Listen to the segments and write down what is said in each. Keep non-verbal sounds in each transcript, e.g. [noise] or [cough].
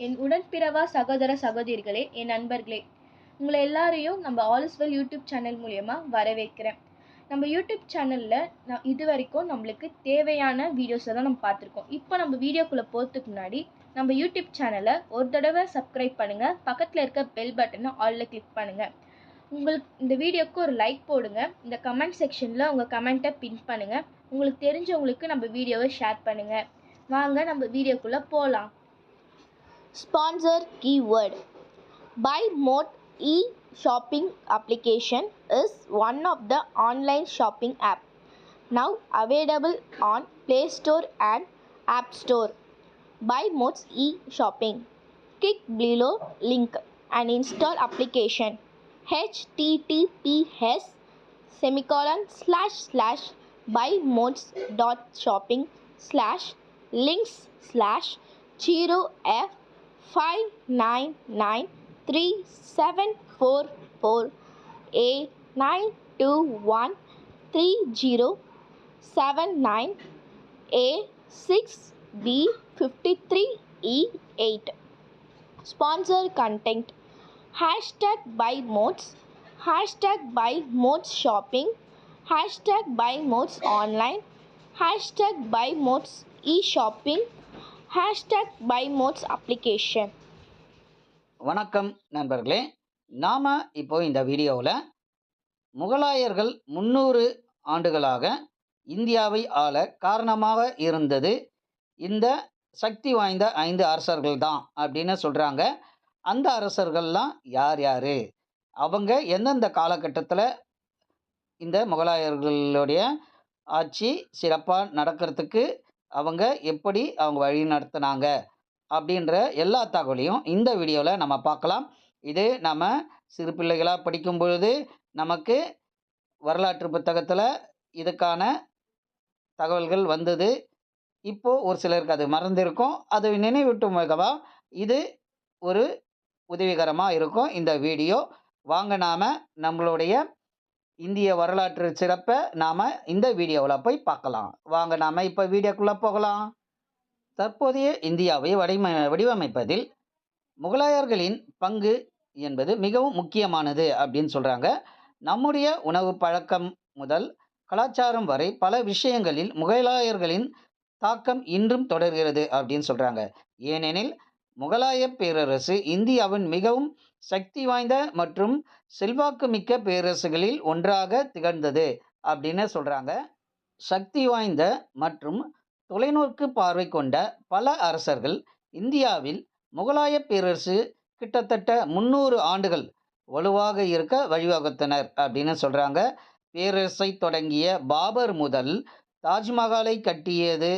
என் உடன்பிறவா சகோதர சகோதரிகளே என் நண்பர்களே உங்களை எல்லாரையும் நம்ம ஆல்ஸ்வெல் யூடியூப் சேனல் மூலயமா வரவேற்கிறேன். நம்ம யூடியூப் சேனலில் நான் இது வரைக்கும் நம்மளுக்கு தேவையான வீடியோஸை தான் நம்ம பார்த்துருக்கோம். இப்போ நம்ம வீடியோக்குள்ளே போகிறதுக்கு முன்னாடி நம்ம யூடியூப் சேனலை ஒரு தடவை சப்ஸ்கிரைப் பண்ணுங்கள் பக்கத்தில் இருக்க பெல் பட்டனை ஆலில் கிளிக் பண்ணுங்கள் உங்களுக்கு இந்த வீடியோக்கு ஒரு லைக் போடுங்க. இந்த கமெண்ட் செக்ஷனில் உங்கள் கமெண்ட்டை பின் பண்ணுங்கள் உங்களுக்கு தெரிஞ்சவங்களுக்கு நம்ம வீடியோவை ஷேர் பண்ணுங்கள் வாங்க நம்ம வீடியோக்குள்ளே போகலாம் Sponsor keyword Buy Mode e shopping application is one of the online shopping app now available on Play Store and App Store. Buy Modes e shopping. Click below link and install application https semicolon slash slash buy buymodes dot shopping slash links slash zero f five nine nine three seven four four A nine two one three zero seven nine A six B fifty three E eight. Sponsor content. Hashtag buy modes. Hashtag buy modes shopping. Hashtag buy modes online. Hashtag buy modes e-shopping hashtag buy modes application வணக்கம் நண்பர்களே நாம் இப்போ இந்த வீடியோவில் முகலாயர்கள் முந்நூறு ஆண்டுகளாக இந்தியாவை ஆள காரணமாக இருந்தது இந்த சக்தி வாய்ந்த ஐந்து அரசர்கள் தான் அப்படின்னு சொல்கிறாங்க அந்த அரசர்கள்லாம் யார் யார்? அவங்க எந்தெந்த காலகட்டத்தில் இந்த முகலாயர்களுடைய ஆட்சி சிறப்பாக நடக்கிறதுக்கு அவங்க எப்படி அவங்க வழி நடத்துனாங்க அப்படின்ற எல்லா தகவலையும் இந்த வீடியோவில் நம்ம பார்க்கலாம். இது நம்ம சிறு பிள்ளைகளாக படிக்கும் பொழுது நமக்கு வரலாற்று புத்தகத்தில் இதுக்கான தகவல்கள் வந்தது. இப்போது ஒரு சிலருக்கு அது மறந்திருக்கும். அது நினைவூட்டும் மிகவா இது ஒரு உதவிகரமாக இருக்கும் இந்த வீடியோ. வாங்க நாம் நம்மளுடைய இந்திய வரலாற்று சிறப்பை நாம் இந்த வீடியோவில் போய் பார்க்கலாம். வாங்க நாம் இப்போ வீடியோக்குள்ளே போகலாம். தற்போதைய இந்தியாவை வடிவ வடிவமைப்பதில் முகலாயர்களின் பங்கு என்பது மிகவும் முக்கியமானது அப்படின்னு சொல்கிறாங்க நம்முடைய உணவு பழக்கம் முதல் கலாச்சாரம் வரை பல விஷயங்களில் முகலாயர்களின் தாக்கம் இன்றும் தொடர்கிறது அப்படின்னு சொல்கிறாங்க ஏனெனில் முகலாய பேரரசு இந்தியாவின் மிகவும் சக்தி வாய்ந்த மற்றும் செல்வாக்கு மிக்க பேரரசுகளில் ஒன்றாக திகழ்ந்தது அப்படின்னு சொல்கிறாங்க சக்தி வாய்ந்த மற்றும் தொலைநோக்கு பார்வை கொண்ட பல அரசர்கள் இந்தியாவில் முகலாய பேரரசு கிட்டத்தட்ட முந்நூறு ஆண்டுகள் வலுவாக இருக்க வழிவகுத்தனர் அப்படின்னு சொல்கிறாங்க பேரரசை தொடங்கிய பாபர் முதல் தாஜ்மஹாலை கட்டியது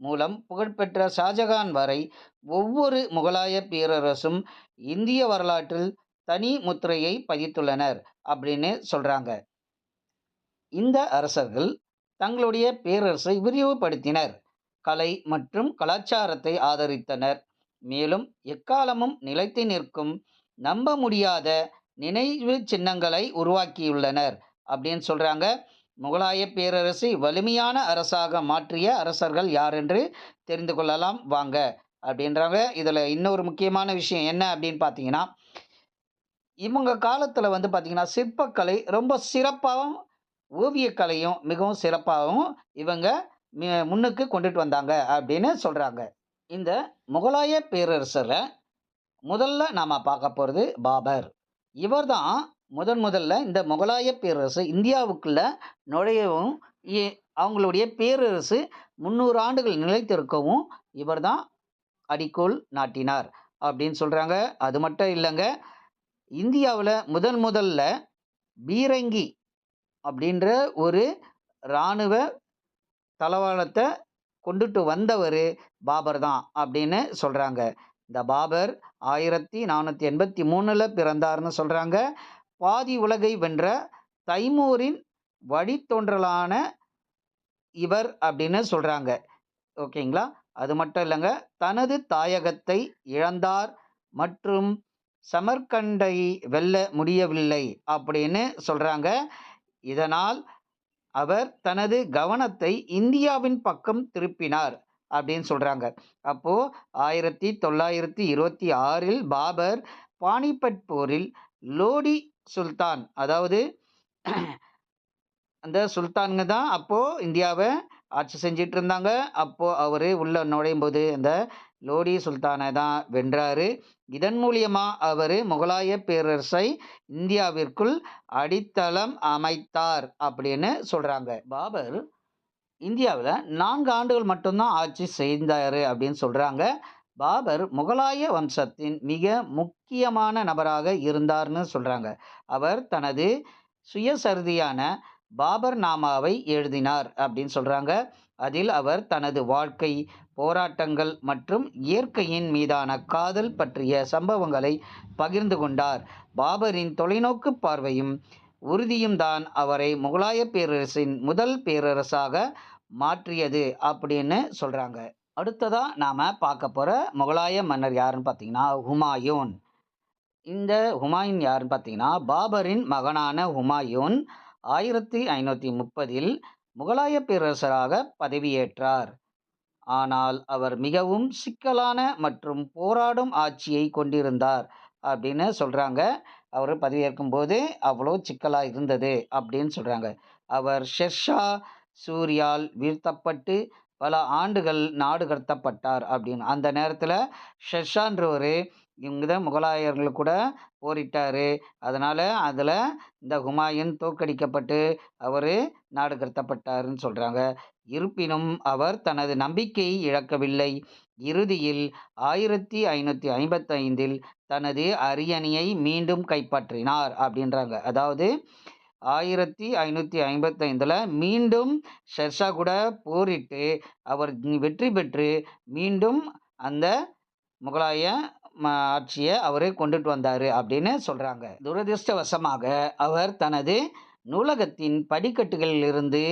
மூலம் புகழ்பெற்ற ஷாஜகான் வரை ஒவ்வொரு முகலாய பேரரசும் இந்திய வரலாற்றில் தனி முத்திரையை பதித்துள்ளனர் அப்படின்னு சொல்கிறாங்க இந்த அரசர்கள் தங்களுடைய பேரரசை விரிவுபடுத்தினர். கலை மற்றும் கலாச்சாரத்தை ஆதரித்தனர். மேலும் எக்காலமும் நிலைத்து நிற்கும் நம்ப முடியாத நினைவு சின்னங்களை உருவாக்கியுள்ளனர் அப்படின்னு சொல்கிறாங்க முகலாய பேரரசை வலிமையான அரசாக மாற்றிய அரசர்கள் யார் என்று தெரிந்து கொள்ளலாம். வாங்க அப்படின்றாங்க இதில் இன்னொரு முக்கியமான விஷயம் என்ன அப்படின்னு பார்த்தீங்கன்னா இவங்க காலத்தில் வந்து பார்த்திங்கன்னா சிற்பக்கலை ரொம்ப சிறப்பாகவும் ஓவியக்கலையும் மிகவும் சிறப்பாகவும் இவங்க முன்னுக்கு கொண்டுட்டு வந்தாங்க அப்படின்னு சொல்கிறாங்க இந்த முகலாய பேரரசரை முதல்ல நாம் பார்க்க போகிறது பாபர். இவர் தான் முதன் முதல்ல இந்த முகலாய பேரரசு இந்தியாவுக்குள்ள நுழையவும் அவங்களுடைய பேரரசு முந்நூறு ஆண்டுகள் நிலைத்திருக்கவும் இவர் தான் அடிக்கோல் நாட்டினார் அப்படின்னு சொல்கிறாங்க அது மட்டும் இல்லைங்க. இந்தியாவில் முதன் முதல்ல பீரங்கி அப்படின்ற ஒரு இராணுவ தளவாளத்தை கொண்டுட்டு வந்தவர் பாபர் தான் அப்படின்னு சொல்கிறாங்க இந்த பாபர் ஆயிரத்தி நானூற்றி எண்பத்தி மூணில் பிறந்தார்னு சொல்கிறாங்க பாதி உலகை வென்ற தைமூரின் வழித்தோன்றலான இவர் அப்படின்னு சொல்கிறாங்க ஓகேங்களா? அது மட்டும் இல்லைங்க தனது தாயகத்தை இழந்தார் மற்றும் சமர்கண்டை வெல்ல முடியவில்லை அப்படின்னு சொல்கிறாங்க இதனால் அவர் தனது கவனத்தை இந்தியாவின் பக்கம் திருப்பினார் அப்படின்னு சொல்கிறாங்க அப்போது ஆயிரத்தி தொள்ளாயிரத்தி இருபத்தி ஆறில் பாபர் பானிபட் போரில் லோடி சுல்தான் அதாவது அந்த சுல்தானுங்க தான் அப்போது இந்தியாவை ஆட்சி செஞ்சிட்டு இருந்தாங்க அப்போது அவர் உள்ளே நுழையும் போது அந்த லோடி சுல்தானை தான் வென்றாரு. இதன் மூலியமாக அவர் முகலாய பேரரசை இந்தியாவிற்குள் அடித்தளம் அமைத்தார் அப்படின்னு சொல்கிறாங்க பாபர் இந்தியாவில் நான்கு ஆண்டுகள் மட்டும்தான் ஆட்சி செய்தார் அப்படின்னு சொல்கிறாங்க பாபர் முகலாய வம்சத்தின் மிக முக்கியமான நபராக இருந்தார்னு சொல்கிறாங்க அவர் தனது சுயசரிதியான பாபர் நாமாவை எழுதினார் அப்படின்னு சொல்கிறாங்க அதில் அவர் தனது வாழ்க்கை போராட்டங்கள் மற்றும் இயற்கையின் மீதான காதல் பற்றிய சம்பவங்களை பகிர்ந்து கொண்டார். பாபரின் தொலைநோக்கு பார்வையும் உறுதியும் தான் அவரை முகலாய பேரரசின் முதல் பேரரசாக மாற்றியது அப்படின்னு சொல்கிறாங்க அடுத்ததாக நாம் பார்க்க போகிற முகலாய மன்னர் யாருன்னு பார்த்தீங்கன்னா ஹுமாயூன். இந்த ஹுமாயூன் யாருன்னு பார்த்தீங்கன்னா பாபரின் மகனான ஹுமாயூன் ஆயிரத்தி ஐநூற்றி முப்பதில் முகலாய பேரரசராக பதவியேற்றார். ஆனால் அவர் மிகவும் சிக்கலான மற்றும் போராடும் ஆட்சியை கொண்டிருந்தார் அப்படின்னு சொல்கிறாங்க அவர் பதவியேற்கும் போது அவ்வளோ சிக்கலாக இருந்தது அப்படின்னு சொல்கிறாங்க அவர் ஷெர்ஷா சூரியால் வீழ்த்தப்பட்டு பல ஆண்டுகள் நாடு கடத்தப்பட்டார் அப்படின்னு. அந்த நேரத்தில் ஷெர்ஷான்றவர் இவங்க தான் முகலாயர்கள் கூட போரிட்டார். அதனால் அதில் இந்த ஹுமாயூன் தோற்கடிக்கப்பட்டு அவர் நாடு கடத்தப்பட்டாருன்னு சொல்கிறாங்க இருப்பினும் அவர் தனது நம்பிக்கையை இழக்கவில்லை. இறுதியில் ஆயிரத்தி ஐநூற்றி ஐம்பத்தைந்தில் தனது அரியணையை மீண்டும் கைப்பற்றினார் அப்படின்றாங்க. அதாவது ஆயிரத்தி ஐநூற்றி ஐம்பத்தைந்தில் மீண்டும் ஷெர்ஷா கூட போரிட்டு அவர் வெற்றி பெற்று மீண்டும் அந்த முகலாய ஆட்சியை அவர் கொண்டுட்டு வந்தார் அப்படின்னு சொல்கிறாங்க துரதிர்ஷ்டவசமாக அவர் தனது நூலகத்தின் படிக்கட்டுகளிலிருந்து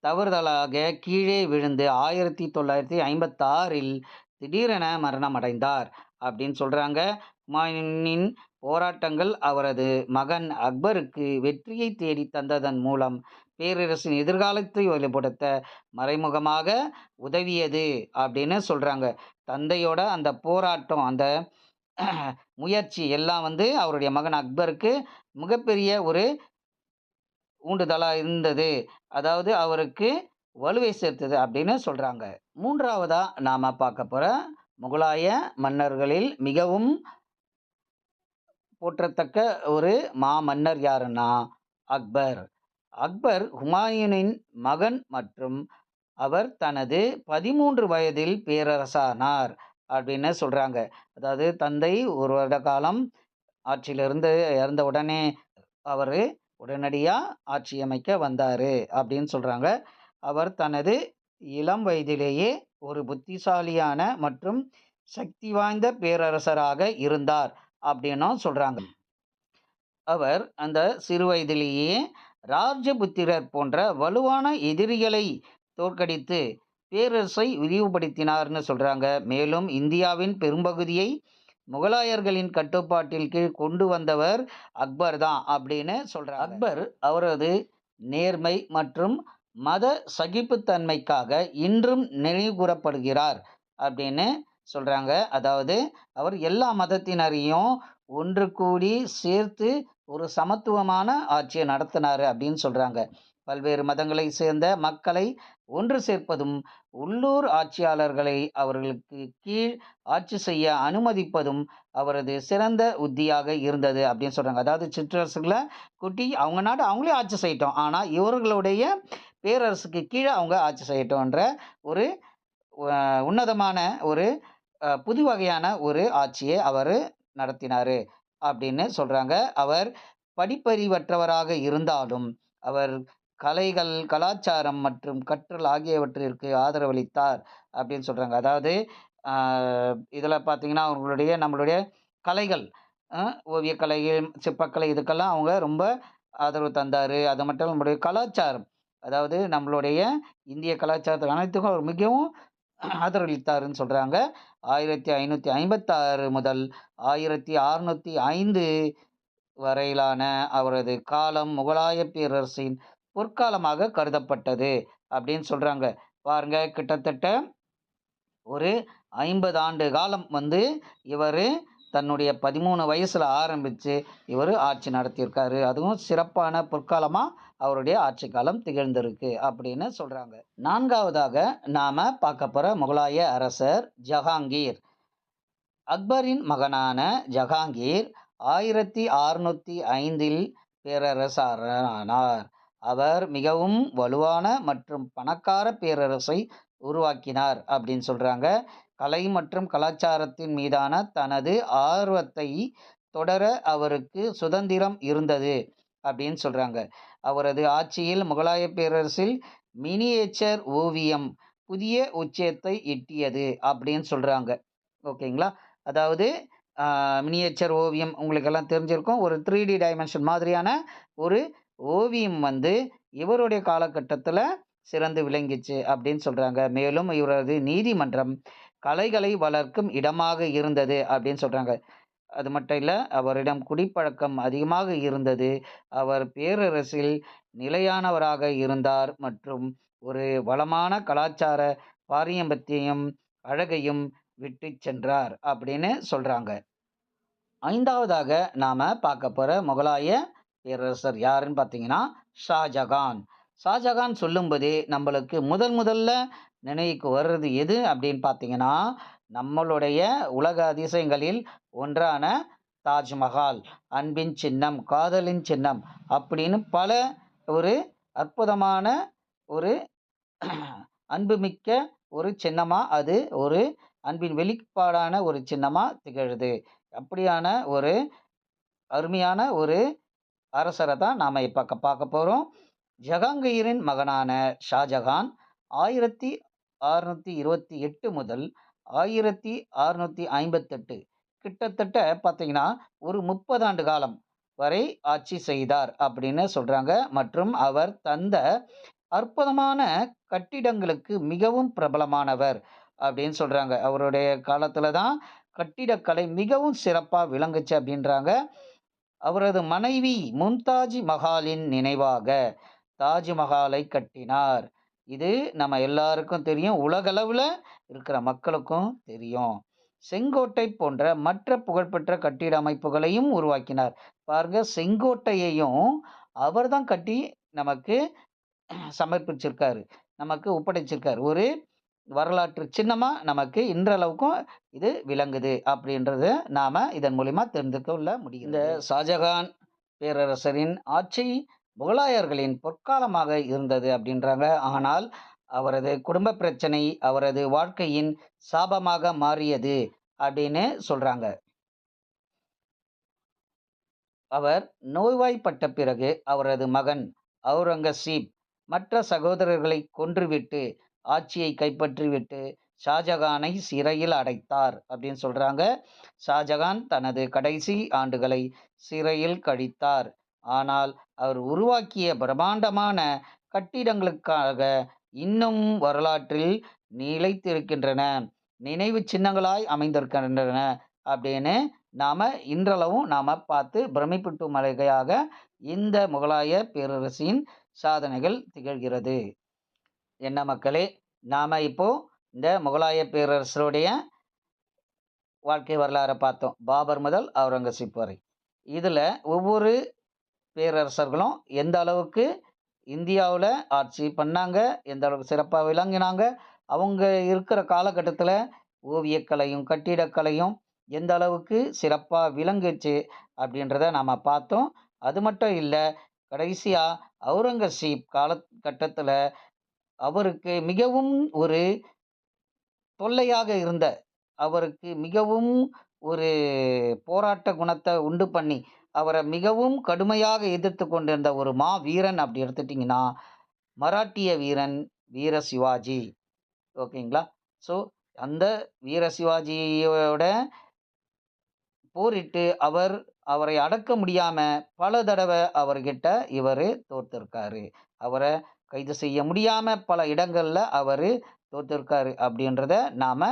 தவறுதலாக கீழே விழுந்து ஆயிரத்தி தொள்ளாயிரத்தி ஐம்பத்தாறில் திடீரென மரணம் அடைந்தார் அப்படின்னு சொல்கிறாங்க ஹுமாயூனின் போராட்டங்கள் அவரது மகன் அக்பருக்கு வெற்றியை தேடி தந்ததன் மூலம் பேரரசின் எதிர்காலத்தை வெளிப்படுத்த மறைமுகமாக உதவியது அப்படின்னு சொல்கிறாங்க தந்தையோட அந்த போராட்டம் அந்த முயற்சி எல்லாம் வந்து அவருடைய மகன் அக்பருக்கு மிகப்பெரிய ஒரு ஊண்டுதலாக இருந்தது. அதாவது அவருக்கு வலுவை சேர்த்தது அப்படின்னு சொல்கிறாங்க மூன்றாவதாக நாம் பார்க்க போகிற முகலாய மன்னர்களில் மிகவும் போற்றத்தக்க ஒரு மாமன்னர் யாருன்னா அக்பர். அக்பர் ஹுமாயூனின் மகன் மற்றும் அவர் தனது பதிமூன்று வயதில் பேரரசானார். அப்படின்னு சொல்கிறாங்க அதாவது தந்தை ஒரு வருட காலம் ஆட்சியிலிருந்து இறந்த உடனே அவர் உடனடியாக ஆட்சி அமைக்க வந்தார் அப்படின்னு சொல்கிறாங்க அவர் தனது இளம் வயதிலேயே ஒரு புத்திசாலியான மற்றும் சக்தி வாய்ந்த பேரரசராக இருந்தார் அப்படின்னும் சொல்கிறாங்க அவர் அந்த சிறு வயதிலேயே ராஜபுத்திரர் போன்ற வலுவான எதிரிகளை தோற்கடித்து பேரரசை விரிவுபடுத்தினார்னு சொல்கிறாங்க மேலும் இந்தியாவின் பெரும்பகுதியை முகலாயர்களின் கட்டுப்பாட்டில் கீழ் கொண்டு வந்தவர் அக்பர் தான் அப்படின்னு சொல்கிறார் அக்பர் அவரது நேர்மை மற்றும் மத சகிப்புத்தன்மைக்காக இன்றும் நினைவுகூறப்படுகிறார் அப்படின்னு சொல்கிறாங்க அதாவது அவர் எல்லா மதத்தினரையும் ஒன்று கூடி சேர்த்து ஒரு சமத்துவமான ஆட்சியை நடத்தினார் அப்படின்னு சொல்கிறாங்க பல்வேறு மதங்களை சேர்ந்த மக்களை ஒன்று சேர்ப்பதும் உள்ளூர் ஆட்சியாளர்களை அவர்களுக்கு கீழ் ஆட்சி செய்ய அனுமதிப்பதும் அவரது சிறந்த உத்தியாக இருந்தது அப்படின்னு சொல்கிறாங்க அதாவது சிற்றரசுகளை குட்டி அவங்க நாடு அவங்களே ஆட்சி செய்யட்டும். ஆனால் இவர்களுடைய பேரரசுக்கு கீழே அவங்க ஆட்சி செய்யட்டும்ன்ற ஒரு உன்னதமான ஒரு புது வகையான ஒரு ஆட்சியை அவர் நடத்தினார் அப்படின்னு சொல்கிறாங்க அவர் படிப்பறிவற்றவராக இருந்தாலும் அவர் கலைகள் கலாச்சாரம் மற்றும் கற்றல் ஆகியவற்றிற்கு ஆதரவளித்தார் அப்படின்னு சொல்கிறாங்க அதாவது இதில் பார்த்தீங்கன்னா அவங்களுடைய நம்மளுடைய கலைகள் அஹ், ஓவியக்கலை சிற்பக்கலை இதுக்கெல்லாம் அவங்க ரொம்ப ஆதரவு தந்தார். அது மட்டும் இல்ல நம்மளுடைய கலாச்சாரம் அதாவது நம்மளுடைய இந்திய கலாச்சாரத்துக்கு அனைத்துக்கும் அவர் மிகவும் ஆதரவளித்தாருன்னு சொல்கிறாங்க ஆயிரத்தி ஐநூற்றி ஐம்பத்தாறு முதல் ஆயிரத்தி அறுநூற்றி ஐந்து வரையிலான அவரது காலம் முகலாய பேரரசின் பொற்காலமாக கருதப்பட்டது அப்படின்னு சொல்கிறாங்க பாருங்க கிட்டத்தட்ட ஒரு ஐம்பது ஆண்டு காலம் வந்து இவர் தன்னுடைய பதிமூணு வயசில் ஆரம்பித்து இவர் ஆட்சி நடத்தியிருக்காரு. அதுவும் சிறப்பான பொற்காலமாக அவருடைய ஆட்சி காலம் திகழ்ந்திருக்கு அப்படின்னு சொல்கிறாங்க நான்காவதாக நாம் பார்க்க போகிற முகலாய அரசர் ஜஹாங்கீர். அக்பரின் மகனான ஜஹாங்கீர் ஆயிரத்தி அறுநூற்றி ஐந்தில் பேரரசரானார். அவர் மிகவும் வலுவான மற்றும் பணக்கார பேரரசை உருவாக்கினார் அப்படின்னு சொல்கிறாங்க கலை மற்றும் கலாச்சாரத்தின் மீதான தனது ஆர்வத்தை தொடர அவருக்கு சுதந்திரம் இருந்தது அப்படின்னு சொல்கிறாங்க அவரது ஆட்சியில் முகலாய பேரரசில் மினியேச்சர் ஓவியம் புதிய உச்சத்தை எட்டியது அப்படின்னு சொல்கிறாங்க ஓகேங்களா? அதாவது மினியேச்சர் ஓவியம் உங்களுக்கெல்லாம் தெரிஞ்சிருக்கும். ஒரு த்ரீ டி டைமென்ஷன் மாதிரியான ஒரு ஓவியம் வந்து இவருடைய காலகட்டத்தில் சிறந்து விளங்கிச்சு அப்படின்னு சொல்கிறாங்க மேலும் இவரது நீதிமன்றம் கலைகளை வளர்க்கும் இடமாக இருந்தது அப்படின்னு சொல்கிறாங்க அது மட்டும் இல்லை அவரிடம் குடிப்பழக்கம் அதிகமாக இருந்தது. அவர் பேரரசில் நிலையானவராக இருந்தார் மற்றும் ஒரு வளமான கலாச்சார பாரம்பரியத்தையும் அழகையும் விட்டு சென்றார் அப்படின்னு சொல்கிறாங்க ஐந்தாவதாக நாம் பார்க்க போகிற முகலாய பேரரசர் யாருன்னு பார்த்தீங்கன்னா ஷாஜகான். ஷாஜகான் சொல்லும்போதே நம்மளுக்கு முதல் முதல்ல நினைவுக்கு வர்றது எது அப்படின்னு பார்த்தீங்கன்னா நம்மளுடைய உலக அதிசயங்களில் ஒன்றான தாஜ்மஹால் அன்பின் சின்னம் காதலின் சின்னம் அப்படின்னு பல ஒரு அற்புதமான ஒரு அன்புமிக்க ஒரு சின்னமாக அது ஒரு அன்பின் வெளிப்பாடான ஒரு சின்னமாக திகழுது. அப்படியான ஒரு அருமையான ஒரு அரசரை தான் நாம் இப்போ பார்க்க போகிறோம் ஜஹாங்கீரின் மகனான ஷாஜகான் ஆயிரத்தி அறுநூற்றி இருபத்தி எட்டு முதல் ஆயிரத்தி அறுநூற்றி ஐம்பத்தெட்டு. கிட்டத்தட்ட பார்த்தீங்கன்னா ஒரு முப்பது ஆண்டு காலம் வரை ஆட்சி செய்தார் அப்படின்னு சொல்கிறாங்க மற்றும் அவர் தந்த அற்புதமான கட்டிடங்களுக்கு மிகவும் பிரபலமானவர் அப்படின்னு சொல்கிறாங்க அவருடைய காலத்தில் தான் கட்டிடக்கலை மிகவும் சிறப்பாக விளங்குச்சு அப்படின்றாங்க. அவரது மனைவி மும்தாஜ் மஹாலின் நினைவாக தாஜ்மஹாலை கட்டினார். இது நம்ம எல்லாருக்கும் தெரியும். உலகளவில் இருக்கிற மக்களுக்கும் தெரியும். செங்கோட்டை போன்ற மற்ற புகழ்பெற்ற கட்டிட அமைப்புகளையும் உருவாக்கினார். பாருங்க செங்கோட்டையையும் அவர் தான் கட்டி நமக்கு [clears throat] சமர்ப்பிச்சிருக்காரு. நமக்கு ஒப்படைச்சிருக்கார். ஒரு வரலாற்று சின்னமாக நமக்கு இன்றளவுக்கும் இது விளங்குது அப்படின்றத நாம் இதன் மூலிமா தெரிந்துக்க கொள்ள முடியும் இந்த ஷாஜகான் பேரரசரின் ஆட்சி முகலாயர்களின் பொற்காலமாக இருந்தது அப்படின்றாங்க. ஆனால் அவரது குடும்ப பிரச்சனை அவரது வாழ்க்கையின் சாபமாக மாறியது அப்படின்னு சொல்கிறாங்க அவர் நோய்வாய்ப்பட்ட பிறகு அவரது மகன் அவுரங்கசீப் மற்ற சகோதரர்களை கொன்றுவிட்டு ஆட்சியை கைப்பற்றிவிட்டு ஷாஜகானை சிறையில் அடைத்தார் அப்படின்னு சொல்கிறாங்க ஷாஜகான் தனது கடைசி ஆண்டுகளை சிறையில் கழித்தார். ஆனால் அவர் உருவாக்கிய பிரம்மாண்டமான கட்டிடங்களுக்காக இன்னும் வரலாற்றில் நிலைத்திருக்கின்றன. நினைவு சின்னங்களாய் அமைந்திருக்கின்றன அப்படின்னு நாம் இன்றளவும் நாம் பார்த்து பிரமிப்பிட்டு மலைகையாக இந்த முகலாய பேரரசின் சாதனைகள் திகழ்கிறது. என்ன மக்களே நாம் இப்போது இந்த முகலாய பேரரசருடைய வாழ்க்கை வரலாறை பார்த்தோம். பாபர் முதல் அவுரங்கசீப் வரை. இதில் ஒவ்வொரு பேரரசர்களும் எந்த அளவுக்கு இந்தியாவில் ஆட்சி பண்ணாங்க எந்த அளவுக்கு சிறப்பாக விளங்கினாங்க அவங்க இருக்கிற காலகட்டத்தில் ஓவியக்கலையும் கட்டிடக்கலையும் எந்த அளவுக்கு சிறப்பாக விளங்குச்சு அப்படின்றத நாம் பார்த்தோம். அது மட்டும் இல்லை கடைசியாக அவுரங்கசீப் காலகட்டத்தில் அவருக்கு மிகவும் ஒரு தொல்லையாக இருந்த அவருக்கு மிகவும் ஒரு போராட்ட குணத்தை உண்டு பண்ணி அவரை மிகவும் கடுமையாக எதிர்த்து கொண்டிருந்த ஒரு மா வீரன் அப்படி எடுத்துட்டிங்கன்னா மராட்டிய வீரன் வீர சிவாஜி. ஓகேங்களா? ஸோ அந்த வீர சிவாஜியோட போரிட்டு அவர் அவரை அடக்க முடியாமல் பல தடவை அவர்கிட்ட இவர் தோற்றுருக்காரு அவரை கைது செய்ய முடியாமல் பல இடங்களில் அவர் தோற்றிருக்காரு அப்படின்றத நாம்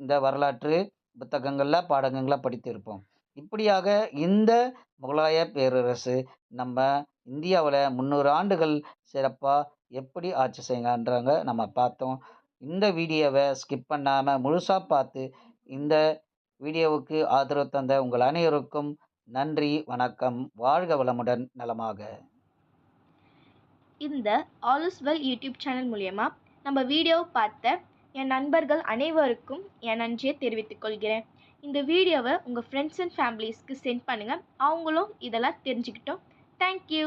இந்த வரலாற்று புத்தகங்களில் பாடங்களில் படித்திருப்போம். இப்படியாக இந்த முகலாய பேரரசு நம்ம இந்தியாவில் முந்நூறு ஆண்டுகள் சிறப்பாக எப்படி ஆட்சி செய்யுங்கன்றாங்க நம்ம பார்த்தோம். இந்த வீடியோவை ஸ்கிப் பண்ணாமல் முழுசாக பார்த்து இந்த வீடியோவுக்கு ஆதரவு தந்த உங்கள் அனைவருக்கும் நன்றி வணக்கம். வாழ்க வளமுடன் நலமாக. இந்த ஆல் வெல் யூடியூப் சேனல் மூலயமா நம்ம வீடியோ பார்த்த என் நண்பர்கள் அனைவருக்கும் என் நன்றியை தெரிவித்துக் கொள்கிறேன். இந்த வீடியோவை உங்கள் ஃப்ரெண்ட்ஸ் அண்ட் ஃபேமிலிஸ்க்கு சென்ட் பண்ணுங்கள் அவங்களும் இதெல்லாம் தெரிஞ்சுக்கிட்டோம். தேங்க்யூ